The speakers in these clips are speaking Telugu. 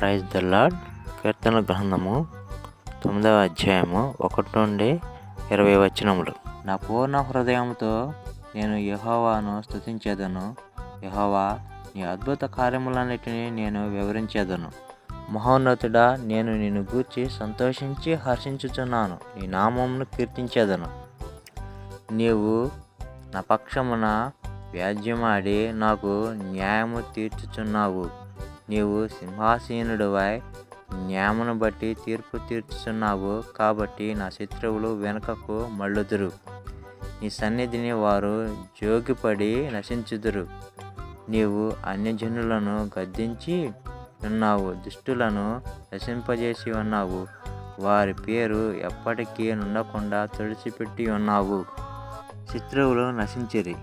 ప్రైజ్ ద లాడ్ కీర్తన గ్రంథము తొమ్మిదవ అధ్యాయము ఒకటి నుండి ఇరవై వచనములు. నా పూర్ణ హృదయంతో నేను యహోవాను స్తుతించేదను. యహోవా నీ అద్భుత కార్యములన్నిటినీ నేను వివరించేదను. మహోన్నతుడా నేను నిన్ను గూర్చి సంతోషించి హర్షించుచున్నాను. నీ నామమును కీర్తించేదను. నీవు నా పక్షమున వ్యాజ్యమాడి నాకు న్యాయము తీర్చుచున్నావు. నీవు సింహాసీనుడివై న్యాయమును బట్టి తీర్పు తీర్చుచున్నావు కాబట్టి నా శత్రువులు వెనుకకు మళ్ళుదురు. నీ సన్నిధిని వారు జోగిపడి నశించుదురు. నీవు అన్యజనులను గద్దించి ఉన్నావు దుష్టులను నశింపజేసి ఉన్నావు. వారి పేరు ఎప్పటికీ నుండకుండా తుడిచిపెట్టి ఉన్నావు. శత్రువులు నశించిరి.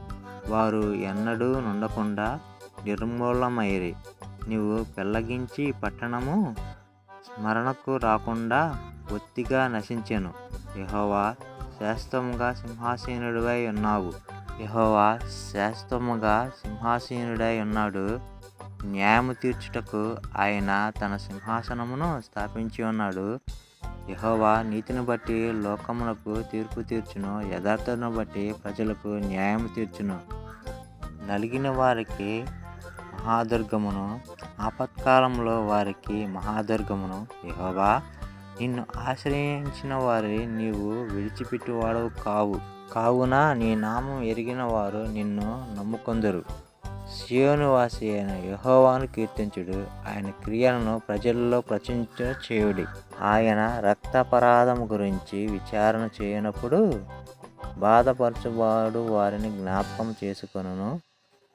వారు ఎన్నడూ నుండకుండా నిర్మూలమైరి నీవు పెళ్ళగించి పట్టణము స్మరణకు రాకుండా ఒత్తిగా నశించెను. యహోవా శాశ్వతముగా సింహాసీనుడివై ఉన్నావు. యహోవా శాశ్వతముగా సింహాసీనుడై ఉన్నాడు. న్యాయము తీర్చుటకు ఆయన తన సింహాసనమును స్థాపించి ఉన్నాడు. యహోవా నీతిని బట్టి లోకమునకు తీర్పు తీర్చును. యథార్థను బట్టి ప్రజలకు న్యాయం తీర్చును. నలిగిన వారికి మహాదుర్గమును ఆపత్కాలంలో వారికి మహాదుర్గమును యహోవా నిన్ను ఆశ్రయించిన వారి నీవు విడిచిపెట్టువాడవు కావు. కావున నీ నామం ఎరిగిన వారు నిన్ను నమ్ముకొందరు. శివనివాసి అయిన యహోవాను కీర్తించుడు. ఆయన క్రియలను ప్రజల్లో ప్రచురించ చేయుడి. ఆయన రక్తపరాధము గురించి విచారణ చేయనప్పుడు బాధపరచువాడు వారిని జ్ఞాపకం చేసుకును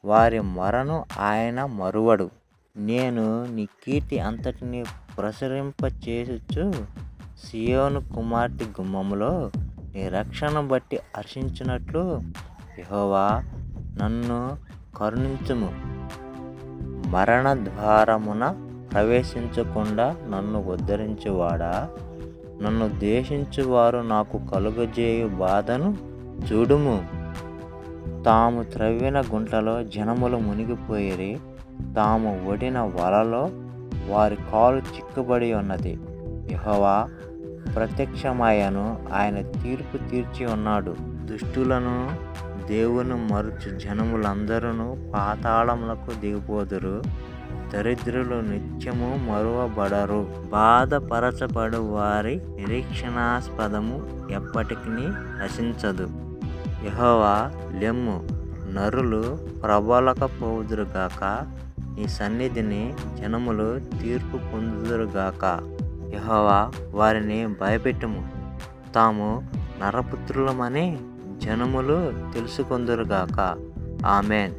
వారి మొరను ఆయన మరువడు. నేను నీ కీర్తి అంతటిని ప్రసరింపచేయచ్చు సియోను కుమార్తె గుమ్మములో నీ రక్షణ బట్టి హర్షించినట్లు యహోవా నన్ను కరుణించుము. మరణ ద్వారమున ప్రవేశించకుండా నన్ను ఉద్ధరించువాడా? నన్ను ద్వేషించువారు నాకు కలుగజేయు బాధను చూడుము. తాము త్రవ్విన గుంటలో జనములు మునిగిపోయిరి. తాము ఒడిన వలలో వారి కాలు చిక్కుబడి ఉన్నది. యహోవా ప్రత్యక్షమాయను ఆయన తీర్పు తీర్చి ఉన్నాడు. దుష్టులను దేవుని మరుచు జనములందరూ పాతాళములకు దిగిపోదురు. దరిద్రులు నిత్యము మరువబడరు. బాధపరచబడు వారి నిరీక్షణాస్పదము ఎప్పటికీ నశించదు. యహోవా లెమ్ము నరులు ప్రబలకపోదురుగాక నీ సన్నిధిని జనములు తీర్పు పొందుదురుగాక. యహోవా వారిని భయపెట్టుము. తాము నరపుత్రులమని జనములు తెలుసుకొందురుగాక. ఆమెన్.